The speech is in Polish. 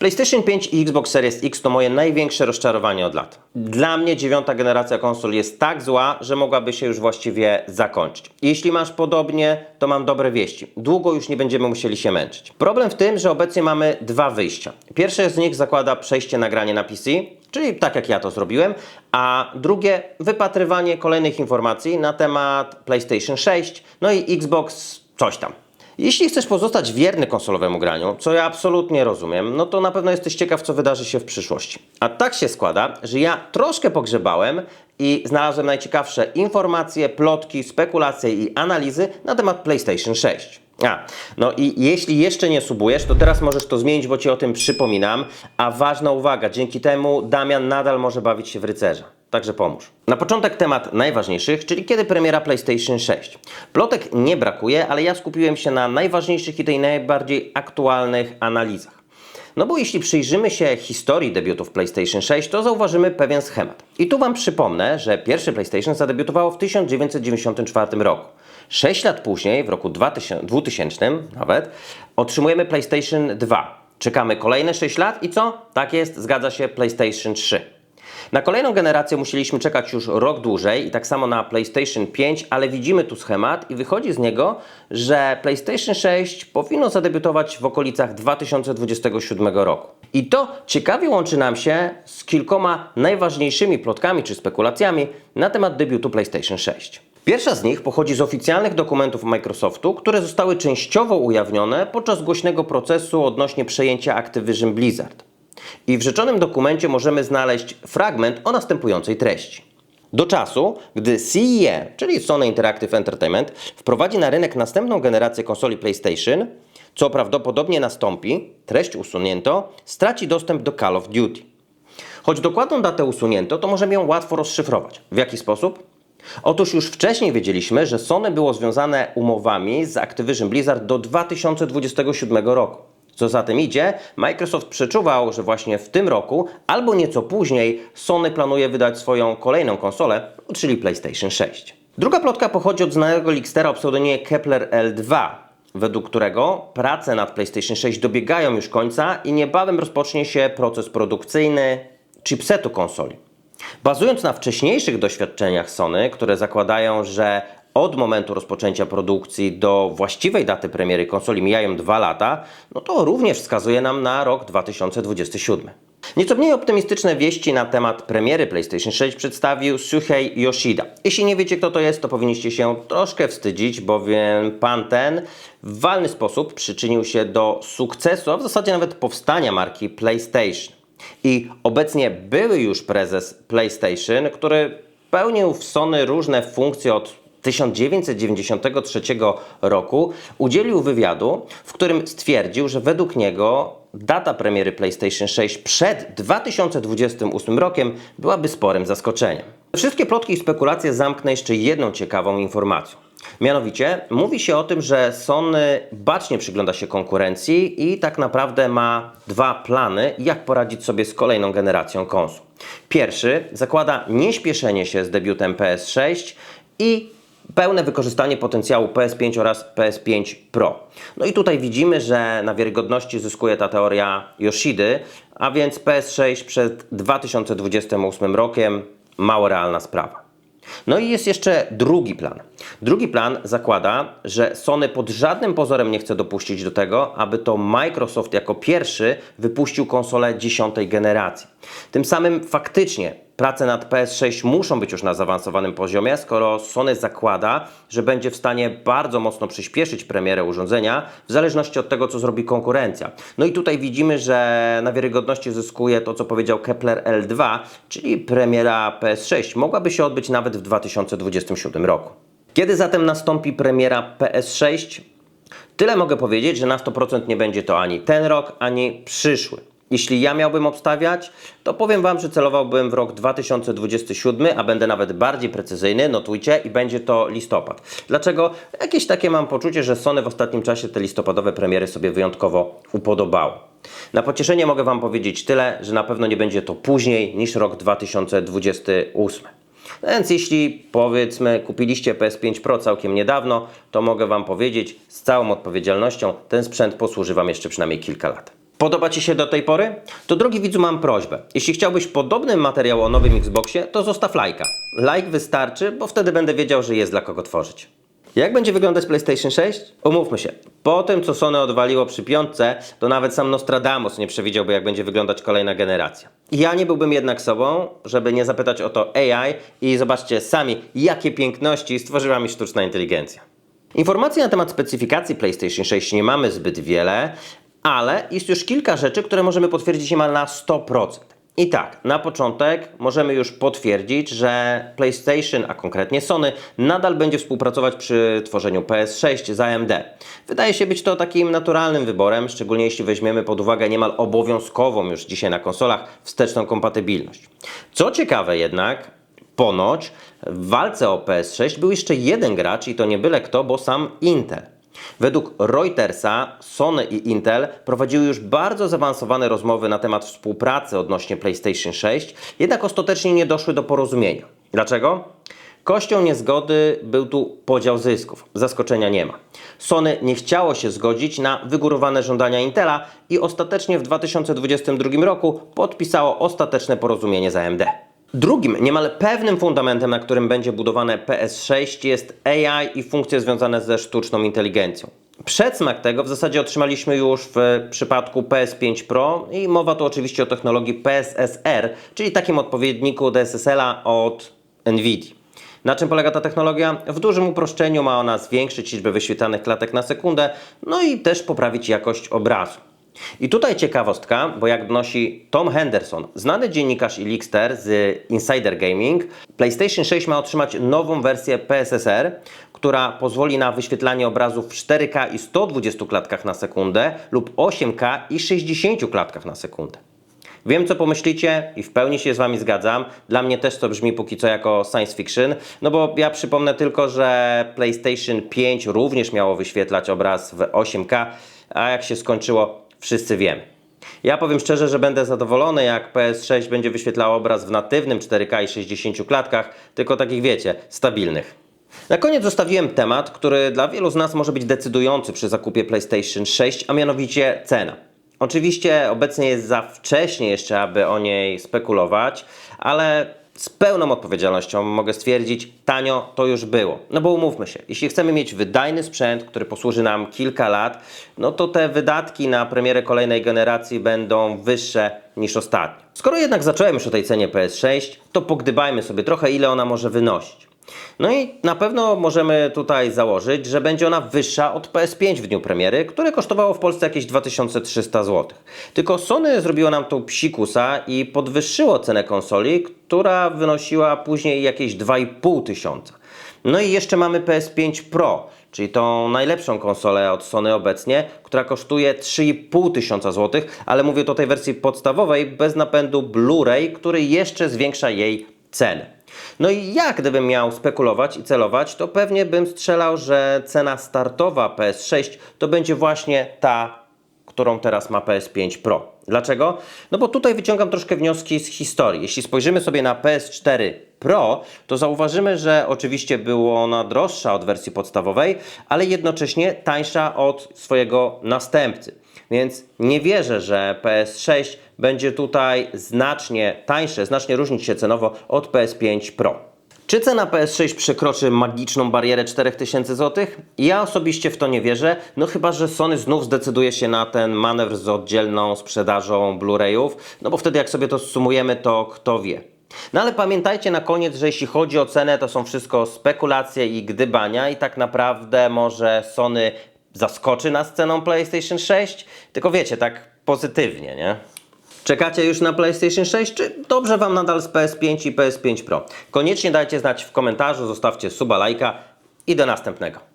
PlayStation 5 i Xbox Series X to moje największe rozczarowanie od lat. Dla mnie dziewiąta generacja konsol jest tak zła, że mogłaby się już właściwie zakończyć. Jeśli masz podobnie, to mam dobre wieści. Długo już nie będziemy musieli się męczyć. Problem w tym, że obecnie mamy dwa wyjścia. Pierwsze z nich zakłada przejście nagranie na PC, czyli tak jak ja to zrobiłem, a drugie wypatrywanie kolejnych informacji na temat PlayStation 6, no i Xbox coś tam. Jeśli chcesz pozostać wierny konsolowemu graniu, co ja absolutnie rozumiem, no to na pewno jesteś ciekaw, co wydarzy się w przyszłości. A tak się składa, że ja troszkę pogrzebałem i znalazłem najciekawsze informacje, plotki, spekulacje i analizy na temat PlayStation 6. A, no i jeśli jeszcze nie subujesz, to teraz możesz to zmienić, bo Ci o tym przypominam. A ważna uwaga, dzięki temu Damian nadal może bawić się w rycerza. Także pomóż. Na początek temat najważniejszych, czyli kiedy premiera PlayStation 6. Plotek nie brakuje, ale ja skupiłem się na najważniejszych i tej najbardziej aktualnych analizach. No bo jeśli przyjrzymy się historii debiutów PlayStation 6, to zauważymy pewien schemat. I tu Wam przypomnę, że pierwszy PlayStation zadebiutowało w 1994 roku. 6 lat później, w roku 2000, 2000 nawet, otrzymujemy PlayStation 2. Czekamy kolejne 6 lat i co? Tak jest, zgadza się, PlayStation 3. Na kolejną generację musieliśmy czekać już rok dłużej i tak samo na PlayStation 5, ale widzimy tu schemat i wychodzi z niego, że PlayStation 6 powinno zadebiutować w okolicach 2027 roku. I to ciekawie łączy nam się z kilkoma najważniejszymi plotkami czy spekulacjami na temat debiutu PlayStation 6. Pierwsza z nich pochodzi z oficjalnych dokumentów Microsoftu, które zostały częściowo ujawnione podczas głośnego procesu odnośnie przejęcia Activision Blizzard. I w rzeczonym dokumencie możemy znaleźć fragment o następującej treści. Do czasu, gdy CEE, czyli Sony Interactive Entertainment, wprowadzi na rynek następną generację konsoli PlayStation, co prawdopodobnie nastąpi, treść usunięto, straci dostęp do Call of Duty. Choć dokładną datę usunięto, to możemy ją łatwo rozszyfrować. W jaki sposób? Otóż już wcześniej wiedzieliśmy, że Sony było związane umowami z Activision Blizzard do 2027 roku. Co za tym idzie, Microsoft przeczuwał, że właśnie w tym roku albo nieco później Sony planuje wydać swoją kolejną konsolę, czyli PlayStation 6. Druga plotka pochodzi od znanego Lickstera o pseudonimie Kepler L2, według którego prace nad PlayStation 6 dobiegają już końca i niebawem rozpocznie się proces produkcyjny chipsetu konsoli. Bazując na wcześniejszych doświadczeniach Sony, które zakładają, że od momentu rozpoczęcia produkcji do właściwej daty premiery konsoli mijają dwa lata, no to również wskazuje nam na rok 2027. Nieco mniej optymistyczne wieści na temat premiery PlayStation 6 przedstawił Shuhei Yoshida. Jeśli nie wiecie kto to jest, to powinniście się troszkę wstydzić, bowiem pan ten w walny sposób przyczynił się do sukcesu, a w zasadzie nawet powstania marki PlayStation. I obecnie były już prezes PlayStation, który pełnił w Sony różne funkcje od 1993 roku, udzielił wywiadu, w którym stwierdził, że według niego data premiery PlayStation 6 przed 2028 rokiem byłaby sporym zaskoczeniem. Wszystkie plotki i spekulacje zamknę jeszcze jedną ciekawą informacją. Mianowicie mówi się o tym, że Sony bacznie przygląda się konkurencji i tak naprawdę ma dwa plany, jak poradzić sobie z kolejną generacją konsol. Pierwszy zakłada nieśpieszenie się z debiutem PS6 i pełne wykorzystanie potencjału PS5 oraz PS5 Pro. No i tutaj widzimy, że na wiarygodności zyskuje ta teoria Yoshidy, a więc PS6 przed 2028 rokiem mało realna sprawa. No i jest jeszcze drugi plan. Drugi plan zakłada, że Sony pod żadnym pozorem nie chce dopuścić do tego, aby to Microsoft jako pierwszy wypuścił konsolę dziesiątej generacji. Tym samym faktycznie prace nad PS6 muszą być już na zaawansowanym poziomie, skoro Sony zakłada, że będzie w stanie bardzo mocno przyspieszyć premierę urządzenia, w zależności od tego, co zrobi konkurencja. No i tutaj widzimy, że na wiarygodności zyskuje to, co powiedział Kepler L2, czyli premiera PS6 mogłaby się odbyć nawet w 2027 roku. Kiedy zatem nastąpi premiera PS6? Tyle mogę powiedzieć, że na 100% nie będzie to ani ten rok, ani przyszły. Jeśli ja miałbym obstawiać, to powiem Wam, że celowałbym w rok 2027, a będę nawet bardziej precyzyjny, notujcie, i będzie to listopad. Dlaczego? Jakieś takie mam poczucie, że Sony w ostatnim czasie te listopadowe premiery sobie wyjątkowo upodobało. Na pocieszenie mogę Wam powiedzieć tyle, że na pewno nie będzie to później niż rok 2028. Więc jeśli powiedzmy kupiliście PS5 Pro całkiem niedawno, to mogę Wam powiedzieć z całą odpowiedzialnością, ten sprzęt posłuży Wam jeszcze przynajmniej kilka lat. Podoba Ci się do tej pory? To drogi widzu mam prośbę. Jeśli chciałbyś podobny materiał o nowym Xboxie, to zostaw lajka. Like wystarczy, bo wtedy będę wiedział, że jest dla kogo tworzyć. Jak będzie wyglądać PlayStation 6? Umówmy się. Po tym, co Sony odwaliło przy piątce, to nawet sam Nostradamus nie przewidziałby, jak będzie wyglądać kolejna generacja. Ja nie byłbym jednak sobą, żeby nie zapytać o to AI i zobaczcie sami, jakie piękności stworzyła mi sztuczna inteligencja. Informacji na temat specyfikacji PlayStation 6 nie mamy zbyt wiele, ale jest już kilka rzeczy, które możemy potwierdzić niemal na 100%. I tak, na początek możemy już potwierdzić, że PlayStation, a konkretnie Sony, nadal będzie współpracować przy tworzeniu PS6 z AMD. Wydaje się być to takim naturalnym wyborem, szczególnie jeśli weźmiemy pod uwagę niemal obowiązkową już dzisiaj na konsolach wsteczną kompatybilność. Co ciekawe jednak, Ponoć w walce o PS6 był jeszcze jeden gracz i to nie byle kto, bo sam Intel. Według Reutersa Sony i Intel prowadziły już bardzo zaawansowane rozmowy na temat współpracy odnośnie PlayStation 6, jednak ostatecznie nie doszły do porozumienia. Dlaczego? Kością niezgody był tu podział zysków. Zaskoczenia nie ma. Sony nie chciało się zgodzić na wygórowane żądania Intela i ostatecznie w 2022 roku podpisało ostateczne porozumienie z AMD. Drugim, niemal pewnym fundamentem, na którym będzie budowane PS6 jest AI i funkcje związane ze sztuczną inteligencją. Przedsmak tego w zasadzie otrzymaliśmy już w przypadku PS5 Pro i mowa tu oczywiście o technologii PSSR, czyli takim odpowiedniku DSSL-a od NVIDIA. Na czym polega ta technologia? W dużym uproszczeniu ma ona zwiększyć liczbę wyświetlanych klatek na sekundę, no i też poprawić jakość obrazu. I tutaj ciekawostka, bo jak donosi Tom Henderson, znany dziennikarz i leakster z Insider Gaming, PlayStation 6 ma otrzymać nową wersję PSSR, która pozwoli na wyświetlanie obrazów w 4K i 120 klatkach na sekundę lub 8K i 60 klatkach na sekundę. Wiem, co pomyślicie i w pełni się z Wami zgadzam. Dla mnie też to brzmi póki co jako science fiction, no bo ja przypomnę tylko, że PlayStation 5 również miało wyświetlać obraz w 8K, a jak się skończyło, wszyscy wiemy. Ja powiem szczerze, że będę zadowolony, jak PS6 będzie wyświetlało obraz w natywnym 4K i 60 klatkach, tylko takich wiecie, stabilnych. Na koniec zostawiłem temat, który dla wielu z nas może być decydujący przy zakupie PlayStation 6, a mianowicie cena. Oczywiście obecnie jest za wcześnie jeszcze, aby o niej spekulować, ale z pełną odpowiedzialnością mogę stwierdzić, tanio to już było. No bo umówmy się, jeśli chcemy mieć wydajny sprzęt, który posłuży nam kilka lat, no to te wydatki na premierę kolejnej generacji będą wyższe niż ostatnio. Skoro jednak zacząłem już o tej cenie PS6, to pogdybajmy sobie trochę, ile ona może wynosić. No i na pewno możemy tutaj założyć, że będzie ona wyższa od PS5 w dniu premiery, które kosztowało w Polsce jakieś 2300 zł. Tylko Sony zrobiło nam tu psikusa i podwyższyło cenę konsoli, która wynosiła później jakieś 2500 tysiąca. No i jeszcze mamy PS5 Pro, czyli tą najlepszą konsolę od Sony obecnie, która kosztuje 3,5 tysiąca złotych, ale mówię tu o tej wersji podstawowej bez napędu Blu-ray, który jeszcze zwiększa jej cenę. No i jak gdybym miał spekulować i celować, to pewnie bym strzelał, że cena startowa PS6 to będzie właśnie ta, którą teraz ma PS5 Pro. Dlaczego? No bo tutaj wyciągam troszkę wnioski z historii. Jeśli spojrzymy sobie na PS4 Pro, to zauważymy, że oczywiście była ona droższa od wersji podstawowej, ale jednocześnie tańsza od swojego następcy. Więc nie wierzę, że PS6 będzie tutaj znacznie tańsze, znacznie różnić się cenowo od PS5 Pro. Czy cena PS6 przekroczy magiczną barierę 4000 zł? Ja osobiście w to nie wierzę, no chyba, że Sony znów zdecyduje się na ten manewr z oddzielną sprzedażą Blu-rayów, no bo wtedy jak sobie to sumujemy, to kto wie. No ale pamiętajcie na koniec, że jeśli chodzi o cenę, to są wszystko spekulacje i gdybania i tak naprawdę może Sony zaskoczy nas ceną PlayStation 6, tylko wiecie, tak pozytywnie, nie? Czekacie już na PlayStation 6, czy dobrze Wam nadal z PS5 i PS5 Pro? Koniecznie dajcie znać w komentarzu, zostawcie suba, lajka i do następnego.